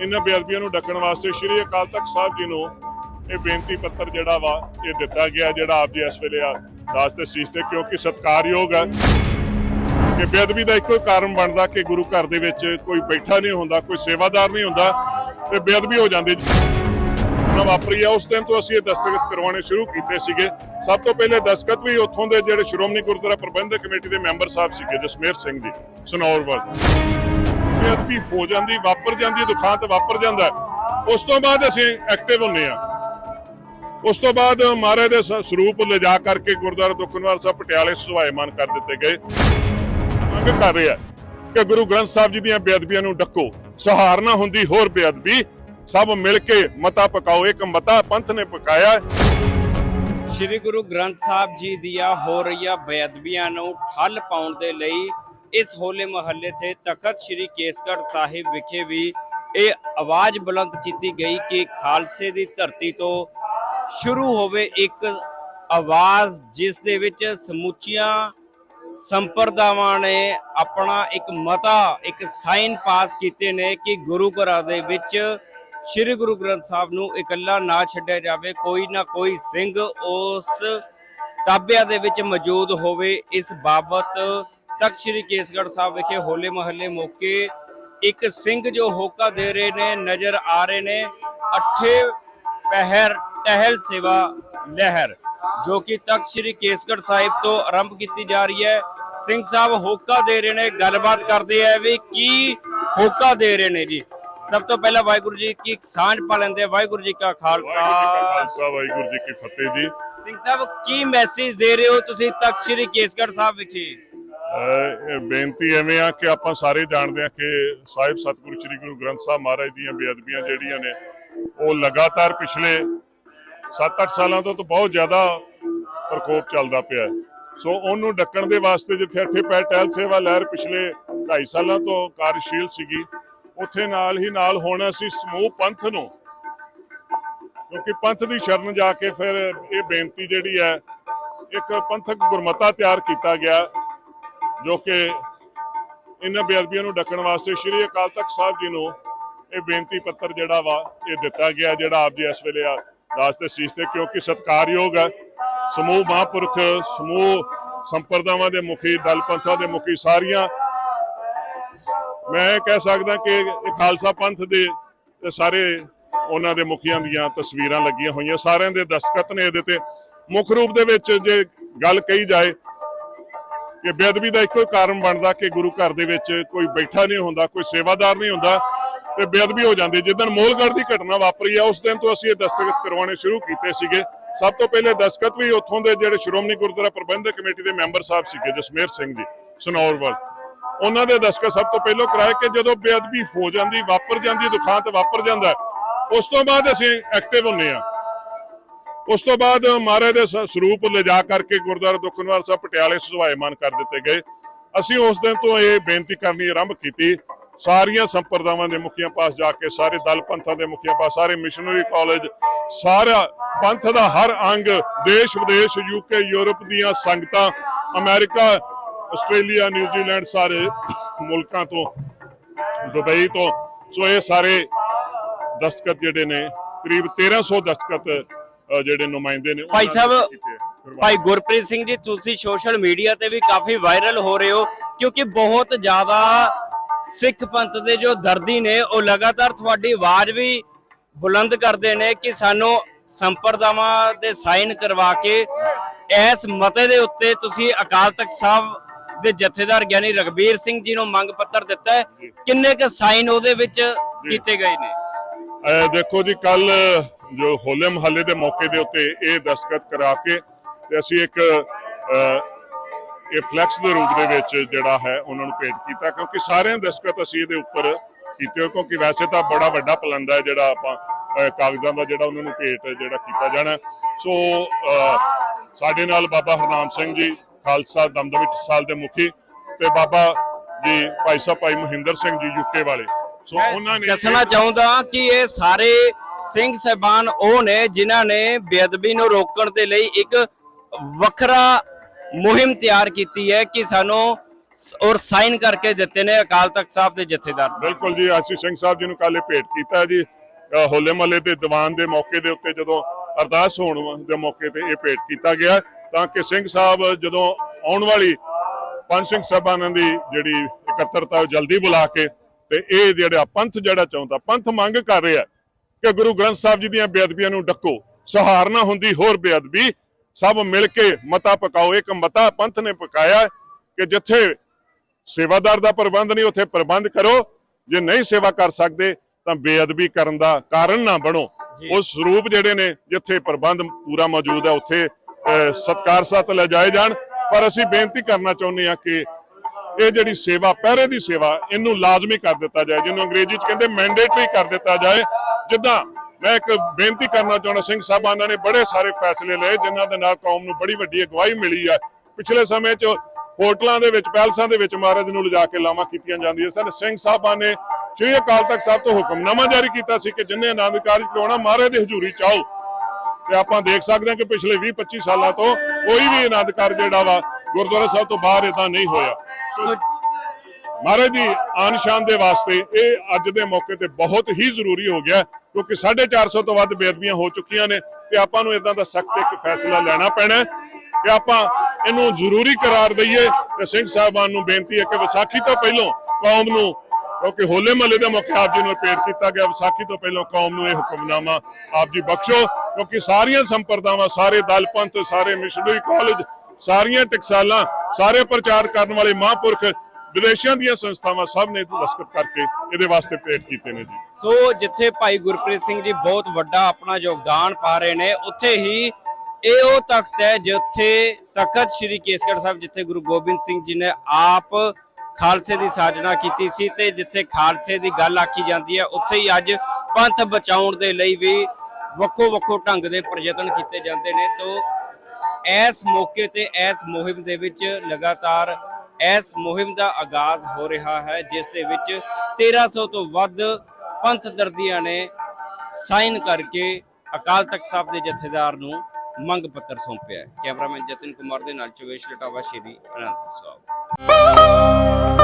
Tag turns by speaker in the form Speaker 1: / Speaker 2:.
Speaker 1: ਇਹਨਾਂ ਬੇਅਦਬੀਆਂ ਨੂੰ ਡੱਕਣ ਵਾਸਤੇ ਸ੍ਰੀ ਅਕਾਲ ਤਖਤ ਸਾਹਿਬ ਜੀ ਨੂੰ ਇਹ ਬੇਨਤੀ ਪੱਤਰ ਜਿਹੜਾ ਵਾ, ਇਹ ਦਿੱਤਾ ਗਿਆ ਜਿਹੜਾ ਆਪ ਜੀ ਇਸ ਵੇਲੇ ਆ ਦਾਸ ਤੇ ਸੀਸ ਤੇ, ਕਿਉਂਕਿ ਸਤਿਕਾਰਯੋਗ ਹੈ ਕਿ ਬੇਅਦਬੀ ਦਾ ਇੱਕੋ ਹੀ ਕਾਰਨ ਬਣਦਾ ਕਿ ਗੁਰੂ ਘਰ ਦੇ ਵਿੱਚ ਕੋਈ ਬੈਠਾ ਨਹੀਂ ਹੁੰਦਾ, ਕੋਈ ਸੇਵਾਦਾਰ ਨਹੀਂ ਹੁੰਦਾ ਤੇ ਬੇਅਦਬੀ ਹੋ ਜਾਂਦੀ ਨਾ ਵਾਪਰੀ ਆ, ਉਸ ਦਿਨ ਤੋਂ ਅਸੀਂ ਇਹ ਦਸਤਖਤ ਕਰਵਾਉਣੇ ਸ਼ੁਰੂ ਕੀਤੇ ਸੀਗੇ। ਸਭ ਤੋਂ ਪਹਿਲੇ ਦਸਤਖਤ ਵੀ ਉੱਥੋਂ ਦੇ ਜਿਹੜੇ ਸ਼੍ਰੋਮਣੀ ਗੁਰਦੁਆਰਾ ਪ੍ਰਬੰਧਕ ਕਮੇਟੀ ਦੇ ਮੈਂਬਰ ਸਾਹਿਬ ਸੀਗੇ, ਜਸਮੇਰ ਸਿੰਘ ਜੀ, ਸਨੌਰ ਵੱਲ। ਬੇਅਦਬੀ ਹੋ ਜਾਂਦੀ, ਵਾਪਰ ਜਾਂਦੀ ਦੁਖਾਂਤ ਵਾਪਰ ਜਾਂਦਾ ਉਸ ਤੋਂ ਬਾਅਦ ਅਸੀਂ ਐਕਟਿਵ ਹੁੰਨੇ ਆ ਉਸ ਤੋਂ ਬਾਅਦ ਮਹਾਰਾਜ ਦੇ ਸਰੂਪ ਲਿਜਾ ਕਰਕੇ ਗੁਰਦੁਆਰਾ ਦੁਖਨਵਾਰ ਸਾਹਿਬ ਪਟਿਆਲੇ ਸੁਭਾਏਮਾਨ ਕਰ ਦਿੱਤੇ ਗਏ। ਮੰਗ ਕਰ ਰਿਹਾ ਕਿ ਗੁਰੂ ਗ੍ਰੰਥ ਸਾਹਿਬ ਜੀ ਦੀਆਂ ਬੇਅਦਬੀਆਂ ਨੂੰ ਡੱਕੋ। ਸਹਾਰਨਾ ਹੁੰਦੀ ਹੋਰ ਬੇਅਦਬੀ। ਸਭ ਮਿਲ ਕੇ ਮਤਾ ਪਕਾਓ, ਇੱਕ ਮਤਾ ਪੰਥ ਨੇ ਪਕਾਇਆ।
Speaker 2: ਸ੍ਰੀ ਗੁਰੂ ਗ੍ਰੰਥ ਸਾਹਿਬ ਜੀ ਦੀਆਂ ਹੋ ਰਹੀਆਂ ਬੇਅਦਬੀਆਂ ਨੂੰ ਠੱਲ ਪਾਉਣ ਦੇ ਲਈ ਇਸ ਹੋਲੇ ਮਹੱਲੇ ਤੇ ਤਖਤ ਸ੍ਰੀ ਕੇਸਗੜ੍ਹ ਸਾਹਿਬ ਵਿਖੇ ਵੀ ਇਹ ਆਵਾਜ਼ ਬੁਲੰਦ ਕੀਤੀ ਗਈ ਕਿ ਖਾਲਸੇ ਦੀ ਧਰਤੀ ਤੋਂ ਸ਼ੁਰੂ ਹੋਵੇ ਇੱਕ ਆਵਾਜ਼, ਜਿਸ ਦੇ ਵਿੱਚ ਸਮੁੱਚੀਆਂ ਸੰਪਰਦਾਵਾਂ ਨੇ ਆਪਣਾ ਇੱਕ ਮਤਾ, ਇੱਕ ਸਾਈਨ ਪਾਸ ਕੀਤੇ ਨੇ ਕਿ ਗੁਰੂ ਘਰਾਂ ਦੇ ਵਿੱਚ ਸ੍ਰੀ ਗੁਰੂ ਗ੍ਰੰਥ ਸਾਹਿਬ ਨੂੰ ਇਕੱਲਾ ਨਾ ਛੱਡਿਆ ਜਾਵੇ, ਕੋਈ ਨਾ ਕੋਈ ਸਿੰਘ ਉਸ ਤਾਬਿਆਂ ਦੇ ਵਿੱਚ ਮੌਜੂਦ ਹੋਵੇ। ਇਸ ਬਾਬਤ ਤਖਤ ਸ੍ਰੀ ਕੇਸਗੜ੍ਹ ਸਾਹਿਬ ਵਿਖੇ ਹੋਲੇ ਮਹੱਲੇ ਮੌਕੇ ਇੱਕ ਸਿੰਘ ਜੋ ਹੋਕਾ ਦੇ ਰਹੇ ਨੇ ਨਜ਼ਰ ਆ ਰਹੇ ਨੇ ਅੱਠੇ ਪਹਿਰ ਟਹਿਲ ਸੇਵਾ ਲਹਿਰ ਜੋ ਕਿ ਤਖਤ ਸ੍ਰੀ ਕੇਸਗੜ੍ਹ ਸਾਹਿਬ ਤੋਂ ਆਰੰਭ ਕੀਤੀ ਜਾ ਰਹੀ ਹੈ। ਸਿੰਘ ਸਾਹਿਬ ਹੋਕਾ ਦੇ ਰਹੇ ਨੇ ਗੱਲਬਾਤ ਕਰਦੇ ਆ ਵੀ ਕੀ ਹੋਕਾ ਦੇ ਰਹੇ ਨੇ ਜੀ। ਸਭ ਤੋਂ ਪਹਿਲਾਂ ਵਾਹਿਗੁਰੂ ਜੀ ਕੀ ਸਾਂਝ ਪਾ ਲੈਂਦੇ ਵਾਹਿਗੁਰੂ ਜੀ ਕਾ ਖਾਲਸਾ।
Speaker 1: ਵਾਹਿਗੁਰੂ ਜੀ ਕੀ ਫਤਿਹ ਜੀ।
Speaker 2: ਸਿੰਘ ਸਾਹਿਬ ਕੀ ਮੈਸੇਜ ਦੇ ਰਹੇ ਹੋ ਤੁਸੀਂ ਤਖਤ ਸ੍ਰੀ ਕੇਸਗੜ੍ਹ ਸਾਹਿਬ ਵਿਖੇ?
Speaker 1: ਬੇਨਤੀ ਐਵੇਂ ਆ ਕਿ ਆਪਾਂ ਸਾਰੇ ਜਾਣਦੇ ਆ ਕਿ ਸਾਹਿਬ ਸਤਿਗੁਰੂ ਸ੍ਰੀ ਗੁਰੂ ਗ੍ਰੰਥ ਸਾਹਿਬ ਮਹਾਰਾਜ ਦੀਆਂ ਬੇਅਦਬੀਆਂ ਜਿਹੜੀਆਂ ਨੇ, ਉਹ ਲਗਾਤਾਰ ਪਿਛਲੇ 7-8 ਸਾਲਾਂ ਤੋਂ ਤਾਂ ਬਹੁਤ ਜ਼ਿਆਦਾ ਪ੍ਰਕੋਪ ਚੱਲਦਾ ਪਿਆ ਸੋ ਉਹਨੂੰ ਡੱਕਣ ਦੇ ਵਾਸਤੇ ਜਿੱਥੇ ਅੱਠੇ ਪੈ ਟਹਿਲ ਸੇਵਾ ਲਹਿਰ ਪਿਛਲੇ 2.5 ਸਾਲਾਂ ਤੋਂ ਕਾਰਜਸ਼ੀਲ ਸੀਗੀ, ਉੱਥੇ ਨਾਲ ਹੀ ਨਾਲ ਹੁਣ ਅਸੀਂ ਸਮੂਹ ਪੰਥ ਨੂੰ, ਕਿਉਂਕਿ ਪੰਥ ਦੀ ਸ਼ਰਨ ਜਾ ਕੇ ਫਿਰ ਇਹ ਬੇਨਤੀ ਜਿਹੜੀ ਹੈ, ਇੱਕ ਪੰਥਕ ਗੁਰਮਤਾ ਤਿਆਰ ਕੀਤਾ ਗਿਆ। ਜੋ ਕਿ ਇਹਨਾਂ ਬੇਅਦਬੀਆਂ ਨੂੰ ਡੱਕਣ ਵਾਸਤੇ ਸ੍ਰੀ ਅਕਾਲ ਤਖਤ ਸਾਹਿਬ ਜੀ ਨੂੰ ਇਹ ਬੇਨਤੀ ਪੱਤਰ ਜਿਹੜਾ ਵਾ, ਇਹ ਦਿੱਤਾ ਗਿਆ, ਜਿਹੜਾ ਆਪ ਜੀ ਇਸ ਵੇਲੇ ਆ ਦਾਸ ਸੀਸ ਤੇ, ਕਿਉਂਕਿ ਸਤਿਕਾਰਯੋਗ ਹੈ। ਸਮੂਹ ਮਹਾਂਪੁਰਖ, ਸਮੂਹ ਸੰਪਰਦਾਵਾਂ ਦੇ ਮੁਖੀ, ਦਲ ਪੰਥਾਂ ਦੇ ਮੁਖੀ ਸਾਰੀਆਂ। ਮੈਂ ਇਹ ਕਹਿ ਸਕਦਾ ਕਿ ਇਹ ਖਾਲਸਾ ਪੰਥ ਦੇ ਤੇ ਸਾਰੇ ਉਹਨਾਂ ਦੇ ਮੁਖੀਆਂ ਦੀਆਂ ਤਸਵੀਰਾਂ ਲੱਗੀਆਂ ਹੋਈਆਂ। ਸਾਰਿਆਂ ਦੇ ਦਸਤਖਤ ਨੇ ਇਹਦੇ ਤੇ। ਮੁੱਖ ਰੂਪ ਦੇ ਵਿੱਚ ਜੇ ਗੱਲ ਕਹੀ ਜਾਏ ਕਿ ਬੇਅਦਬੀ ਦਾ ਇੱਕੋ ਹੀ ਕਾਰਨ ਬਣਦਾ ਕਿ ਗੁਰੂ ਘਰ ਦੇ ਵਿੱਚ ਕੋਈ ਬੈਠਾ ਨਹੀਂ ਹੁੰਦਾ, ਕੋਈ ਸੇਵਾਦਾਰ ਨਹੀਂ ਹੁੰਦਾ ਤੇ ਬੇਅਦਬੀ ਹੋ ਜਾਂਦੀ ਜਿੱਦਣ ਮੋਲਗੜ ਦੀ ਘਟਨਾ ਵਾਪਰੀ ਆ, ਉਸ ਦਿਨ ਤੋਂ ਅਸੀਂ ਇਹ ਦਸਤਖਤ ਕਰਵਾਉਣੇ ਸ਼ੁਰੂ ਕੀਤੇ ਸੀਗੇ। ਸਭ ਤੋਂ ਪਹਿਲੇ ਦਸਤਖਤ ਵੀ ਉੱਥੋਂ ਦੇ ਜਿਹੜੇ ਸ਼੍ਰੋਮਣੀ ਗੁਰਦੁਆਰਾ ਪ੍ਰਬੰਧਕ ਕਮੇਟੀ ਦੇ ਮੈਂਬਰ ਸਾਹਿਬ ਸੀਗੇ, ਜਸਮੇਰ ਸਿੰਘ ਜੀ, ਸਨੌਰ ਵੱਲ। ਉਹਨਾਂ ਦੇ ਦਸਤਖਤ ਸਭ ਤੋਂ ਪਹਿਲਾਂ ਕਰਾਏ ਕਿ ਜਦੋਂ ਬੇਅਦਬੀ ਹੋ ਜਾਂਦੀ, ਵਾਪਰ ਜਾਂਦੀ, ਦੁਖਾਂਤ ਵਾਪਰ ਜਾਂਦਾ, ਉਸ ਤੋਂ ਬਾਅਦ ਅਸੀਂ ਐਕਟਿਵ ਹੁੰਨੇ ਆ ਉਸ ਤੋਂ ਬਾਅਦ ਮਹਾਰਾਜ ਦੇ ਸ- ਸਰੂਪ ਲਿਜਾ ਕਰਕੇ ਗੁਰਦੁਆਰਾ ਦੁਖਨਵਾਰ ਸਾਹਿਬ ਪਟਿਆਲੇ ਸੁਭਾਏਮਾਨ ਕਰ ਦਿੱਤੇ ਗਏ। ਅਸੀਂ ਉਸ ਦਿਨ ਤੋਂ ਇਹ ਬੇਨਤੀ ਕਰਨੀ ਆਰੰਭ ਕੀਤੀ। ਸਾਰੀਆਂ ਸੰਪਰਦਾਵਾਂ ਦੇ ਮੁਖੀਆਂ ਪਾਸ ਜਾ ਕੇ, ਸਾਰੇ ਦਲ ਪੰਥਾਂ ਦੇ ਮੁਖੀਆਂ ਪਾਸ, ਸਾਰੇ ਮਿਸ਼ਨਰੀ ਕਾਲਜ, ਸਾਰਾ ਪੰਥ ਦਾ ਹਰ ਅੰਗ, ਦੇਸ਼, ਵਿਦੇਸ਼ ਯੂਕੇ ਯੂਰਪ ਦੀਆਂ ਸੰਗਤਾਂ, ਅਮਰੀਕਾ, ਆਸਟ੍ਰੇਲੀਆ, ਨਿਊਜ਼ੀਲੈਂਡ, ਸਾਰੇ ਮੁਲਕਾਂ ਤੋਂ, ਦੁਬਈ ਤੋਂ, ਸੋ ਇਹ ਸਾਰੇ ਦਸਤਖਤ ਜਿਹੜੇ ਨੇ, ਕਰੀਬ 1300 ਦਸਤਖਤ ਜਿਹੜੇ ਨੁਮਾਇੰਦੇ ਨੇ
Speaker 2: ਭਾਈ ਸਾਹਿਬ। ਭਾਈ ਗੁਰਪ੍ਰੀਤ ਸਿੰਘ ਜੀ ਤੁਸੀਂ ਸੋਸ਼ਲ ਮੀਡੀਆ ਤੇ ਵੀ ਕਾਫੀ ਵਾਇਰਲ ਹੋ ਰਹੇ ਹੋ ਕਿਉਂਕਿ ਬਹੁਤ ਜ਼ਿਆਦਾ ਸਿੱਖ ਪੰਥ ਦੇ ਜੋ ਦਰਦੀ ਨੇ ਉਹ ਲਗਾਤਾਰ ਤੁਹਾਡੀ ਆਵਾਜ਼ ਵੀ ਬੁਲੰਦ ਕਰਦੇ ਨੇ ਕਿ ਸਾਨੂੰ ਸੰਪਰਦਾਵਾਂ ਦੇ ਸਾਈਨ ਕਰਵਾ ਕੇ ਇਸ ਮਤੇ ਦੇ ਉੱਤੇ ਤੁਸੀਂ ਅਕਾਲ ਤਖਤ ਸਾਹਿਬ ਦੇ ਜਥੇਦਾਰ ਗਿਆਨੀ ਰਗਬੀਰ ਸਿੰਘ ਜੀ ਨੂੰ ਮੰਗ ਪੱਤਰ ਦਿੱਤਾ ਹੈ। ਕਿੰਨੇ ਕੁ ਸਾਈਨ ਉਹਦੇ ਵਿੱਚ ਕੀਤੇ ਗਏ ਨੇ?
Speaker 1: ਦੇਖੋ ਜੀ ਕੱਲ ਜੋ ਹੋਲੇ ਮਹੱਲੇ ਦੇ ਮੌਕੇ ਦੇ ਉੱਤੇ ਇਹ ਦਸਤਖਤ ਕਰਾ ਕੇ ਤੇ ਅਸੀਂ ਇੱਕ ਇਹ ਫਲੈਕਸ ਦੇ ਰੂਪ ਦੇ ਵਿੱਚ ਜਿਹੜਾ ਹੈ ਉਹਨਾਂ ਨੂੰ ਭੇਟ ਕੀਤਾ ਕਿਉਂਕਿ ਸਾਰਿਆਂ ਦਸਤਖਤ ਅਸੀਂ ਇਹਦੇ ਉੱਪਰ ਕੀਤੇ ਹੋਏ ਕਿਉਂਕਿ ਵੈਸੇ ਤਾਂ ਬੜਾ ਵੱਡਾ ਪਲੰਦਾ ਹੈ ਜਿਹੜਾ ਆਪਾਂ ਕਾਗਜ਼ਾਂ ਦਾ ਜਿਹੜਾ ਉਹਨਾਂ ਨੂੰ ਭੇਟ ਜਿਹੜਾ ਕੀਤਾ ਜਾਣਾ ਸੋ ਸਾਡੇ ਨਾਲ ਬਾਬਾ ਹਰਨਾਮ ਸਿੰਘ ਜੀ ਖਾਲਸਾ ਦਮਦਮੀ ਟਕਸਾਲ ਦੇ ਮੁਖੀ ਤੇ ਬਾਬਾ ਜੀ ਭਾਈ ਸਾਹਿਬ ਭਾਈ ਮਹਿੰਦਰ ਸਿੰਘ ਜੀ ਯੂਕੇ ਵਾਲੇ। ਸੋ ਉਹਨਾਂ ਨੇ
Speaker 2: ਦੱਸਣਾ ਚਾਹੁੰਦਾ ਕਿ ਇਹ ਸਾਰੇ ਸਿੰਘ ਸਹਿਬਾਨ ਉਹ ਨੇ ਜਿਨ੍ਹਾਂ ਨੇ ਬੇਅਦਬੀ ਨੂੰ ਰੋਕਣ ਦੇ ਲਈ ਇੱਕ ਵੱਖਰਾ ਮੁਹਿੰਮ ਤਿਆਰ ਕੀਤੀ ਹੈ ਕਿ ਸਾਨੂੰ ਔਰ ਸਾਈਨ ਕਰਕੇ ਦਿੱਤੇ ਨੇ ਅਕਾਲ ਤਖਤ ਸਾਹਿਬ ਦੇ ਜਥੇਦਾਰ।
Speaker 1: ਬਿਲਕੁਲ ਜੀ ਆਸ਼ੀਸ਼ ਸਿੰਘ ਸਾਹਿਬ ਜੀ ਨੂੰ ਕੱਲ੍ਹ ਭੇਟ ਕੀਤਾ ਜੀ। ਹੋਲੇ ਮਹੱਲੇ ਦੇ ਦੀਵਾਨ ਦੇ ਮੌਕੇ ਦੇ ਉੱਤੇ ਜਦੋਂ ਅਰਦਾਸ ਹੋਣ ਦੇ ਮੌਕੇ ਤੇ ਇਹ ਭੇਟ ਕੀਤਾ ਗਿਆ, ਤਾਂ ਕਿ ਸਿੰਘ ਸਾਹਿਬ ਜਦੋਂ ਆਉਣ ਵਾਲੀ ਪੰਜ ਸਿੰਘ ਸਾਹਿਬਾਨਾਂ ਦੀ ਜਿਹੜੀ ਇਕੱਤਰਤਾ ਉਹ ਜਲਦੀ ਬੁਲਾ ਕੇ ਤੇ ਇਹ ਜਿਹੜਾ ਪੰਥ ਜਿਹੜਾ ਚਾਹੁੰਦਾ, ਪੰਥ ਮੰਗ ਕਰ ਰਿਹਾ ਕਿ ਗੁਰੂ ਗ੍ਰੰਥ ਸਾਹਿਬ ਜੀ ਦੀਆਂ ਬੇਅਦਬੀਆਂ ਨੂੰ ਡੱਕੋ। ਸਹਾਰਨਾ ਹੁੰਦੀ ਹੋਰ ਬੇਅਦਬੀ। ਸਭ ਮਿਲ ਕੇ ਮਤਾ ਪਕਾਓ। ਇੱਕ ਮਤਾ ਪੰਥ ਨੇ ਪਕਾਇਆ ਕਿ ਜਿੱਥੇ ਸੇਵਾਦਾਰ ਦਾ ਪ੍ਰਬੰਧ ਨਹੀਂ ਉੱਥੇ ਪ੍ਰਬੰਧ ਕਰੋ। ਜੇ ਨਹੀਂ ਸੇਵਾ ਕਰ ਸਕਦੇ ਤਾਂ ਬੇਅਦਬੀ ਕਰਨ ਦਾ ਕਾਰਨ ਨਾ ਬਣੋ। ਉਸ ਸਰੂਪ ਜਿਹੜੇ ਨੇ ਜਿੱਥੇ ਪ੍ਰਬੰਧ ਪੂਰਾ ਮੌਜੂਦ ਹੈ ਉੱਥੇ ਸਤਿਕਾਰ ਸਤ ਲਿਜਾਏ ਜਾਣ। ਪਰ ਅਸੀਂ ਬੇਨਤੀ ਕਰਨਾ ਚਾਹੁੰਦੇ ਹਾਂ ਕਿ ਇਹ ਜਿਹੜੀ ਸੇਵਾ ਪਹਿਰੇ ਦੀ ਸੇਵਾ ਇਹਨੂੰ ਲਾਜ਼ਮੀ ਕਰ ਦਿੱਤਾ ਜਾਏ। ਜਿਹਨੂੰ ਅੰਗਰੇਜ਼ੀ ਚ ਕਹਿੰਦੇ ਮੈਂਡੇਟਰੀ ਕਰ ਦਿੱਤਾ ਜਾਏ। ਜਿੱਦਾਂ ਮੈਂ ਇੱਕ ਬੇਨਤੀ ਕਰਨਾ ਚਾਹੁੰਦਾ, ਸਿੰਘ ਸਾਹਿਬਾਨਾਂ ਨੇ ਬੜੇ ਸਾਰੇ ਫੈਸਲੇ ਲਏ, ਜਿਨ੍ਹਾਂ ਦੇ ਨਾਲ ਕੌਮ ਨੂੰ ਬੜੀ ਵੱਡੀ ਅਗਵਾਈ ਮਿਲੀ ਹੈ ਪਿਛਲੇ ਸਮੇਂ 'ਚ ਹੋਟਲਾਂ ਦੇ ਵਿੱਚ, ਪੈਲਸਾਂ ਦੇ ਵਿੱਚ ਮਹਾਰਾਜ ਨੂੰ ਲਿਜਾ ਕੇ ਲਾਵਾਂ ਕੀਤੀਆਂ ਜਾਂਦੀਆਂ ਸਨ। ਸਿੰਘ ਸਾਹਿਬਾਂ ਨੇ ਸ੍ਰੀ ਅਕਾਲ ਤਖਤ ਸਾਹਿਬ ਤੋਂ ਹੁਕਮਨਾਮਾ ਜਾਰੀ ਕੀਤਾ ਸੀ ਕਿ ਜਿੰਨੇ ਆਨੰਦ ਕਾਰਜ ਕਰਾਉਣਾ, ਮਹਾਰਾਜ ਦੀ ਹਜ਼ੂਰੀ ਚਾਹੋ ਤੇ ਆਪਾਂ ਦੇਖ ਸਕਦੇ ਹਾਂ ਕਿ ਪਿਛਲੇ 20 25 ਸਾਲਾਂ ਤੋਂ ਕੋਈ ਵੀ ਆਨੰਦ ਕਾਰਜ ਜਿਹੜਾ ਵਾ, ਗੁਰਦੁਆਰਾ ਸਾਹਿਬ ਤੋਂ ਬਾਹਰ ਇਦਾਂ ਨਹੀਂ ਹੋਇਆ।
Speaker 2: ਸੋ
Speaker 1: ਮਹਾਰਾਜ ਦੀ ਆਨ ਸ਼ਾਨ ਦੇ ਵਾਸਤੇ ਇਹ ਅੱਜ ਦੇ ਮੌਕੇ ਤੇ ਬਹੁਤ ਹੀ ਜ਼ਰੂਰੀ ਹੋ ਗਿਆ, ਕਿਉਂਕਿ 450 ਤੋਂ ਵੱਧ ਬੇਅਦਬੀਆਂ ਹੋ ਚੁੱਕੀਆਂ ਨੇ ਤੇ ਆਪਾਂ ਨੂੰ ਇਦਾਂ ਦਾ ਸਖਤ ਇੱਕ ਫੈਸਲਾ ਲੈਣਾ ਪੈਣਾ ਕਿ ਆਪਾਂ ਇਹਨੂੰ ਜ਼ਰੂਰੀ ਕਰਾਰ ਦਈਏ ਤੇ ਸਿੰਘ ਸਾਹਿਬਾਨ ਨੂੰ ਬੇਨਤੀ ਹੈ ਕਿ ਵਿਸਾਖੀ ਤੋਂ ਪਹਿਲਾਂ ਕੌਮ ਨੂੰ, ਕਿਉਂਕਿ ਹੋਲੇ ਮਹੱਲੇ ਦੇ ਮੌਕੇ ਆਪ ਜੀ ਨੂੰ ਪੇਸ਼ ਕੀਤਾ ਗਿਆ, ਵਿਸਾਖੀ ਤੋਂ ਪਹਿਲਾਂ ਕੌਮ ਨੂੰ ਇਹ ਹੁਕਮਨਾਮਾ ਆਪ ਜੀ ਬਖਸ਼ੋ, ਕਿਉਂਕਿ ਸਾਰੀਆਂ ਸੰਪਰਦਾਵਾਂ, ਸਾਰੇ ਦਲ ਪੰਥ, ਸਾਰੇ ਮਿਸ਼ਨਰੀ ਕਾਲਜ ਸਾਰੀਆਂ ਟਕਸਾਲਾਂ, ਸਾਰੇ ਪ੍ਰਚਾਰ ਕਰਨ ਵਾਲੇ ਮਹਾਂਪੁਰਖ ਵਿਦੇਸ਼ਾਂ ਦੀਆਂ ਸੰਸਥਾਵਾਂ ਸਭ ਨੇ ਦਸਤਖਤ ਕਰਕੇ ਇਹਦੇ ਵਾਸਤੇ ਭੇਟ ਕੀਤੇ ਨੇ ਜੀ।
Speaker 2: ਸੋ ਜਿੱਥੇ ਭਾਈ ਗੁਰਪ੍ਰੀਤ ਸਿੰਘ ਜੀ ਬਹੁਤ ਵੱਡਾ ਆਪਣਾ ਯੋਗਦਾਨ ਪਾ ਰਹੇ ਨੇ, ਉੱਥੇ ਹੀ ਇਹ ਉਹ ਤਖਤ ਹੈ ਜਿੱਥੇ ਤਖਤ ਸ੍ਰੀ ਕੇਸਗੜ੍ਹ ਸਾਹਿਬ, ਜਿੱਥੇ ਗੁਰੂ ਗੋਬਿੰਦ ਸਿੰਘ ਜੀ ਨੇ ਆਪ ਖਾਲਸੇ ਦੀ ਸਾਜਨਾ ਕੀਤੀ ਸੀ ਤੇ ਜਿੱਥੇ ਖਾਲਸੇ ਦੀ ਗੱਲ ਆਖੀ ਜਾਂਦੀ ਹੈ, ਉੱਥੇ ਹੀ ਅੱਜ ਪੰਥ ਬਚਾਉਣ ਦੇ ਲਈ ਵੀ ਵੱਖੋ ਵੱਖੋ ਢੰਗ ਦੇ ਪ੍ਰਯਤਨ ਕੀਤੇ ਜਾਂਦੇ ਨੇ। ਤੋਂ ਇਸ ਮੌਕੇ ਤੇ, ਇਸ ਮੁਹਿੰਮ ਦੇ ਵਿੱਚ ਲਗਾਤਾਰ ਇਸ ਮੁਹਿੰਮ ਦਾ ਆਗਾਜ਼ ਹੋ ਰਿਹਾ ਹੈ, ਜਿਸ ਦੇ ਵਿੱਚ 1300 ਤੋਂ ਵੱਧ ਪੰਥ ਦਰਦੀਆਂ ਨੇ ਸਾਈਨ ਕਰਕੇ ਅਕਾਲ ਤਖਤ ਸਾਹਿਬ ਦੇ ਜਥੇਦਾਰ ਨੂੰ ਮੰਗ ਪੱਤਰ ਸੌਂਪਿਆ ਹੈ। ਕੈਮਰਾਮੈਨ ਜਤਨ ਕੁਮਾਰ ਦੇ ਨਾਲ ਚਵੇਸ਼ ਲਟਾਵਾ, ਸ਼੍ਰੀ ਅਨੰਦਪੁਰ ਸਾਹਿਬ।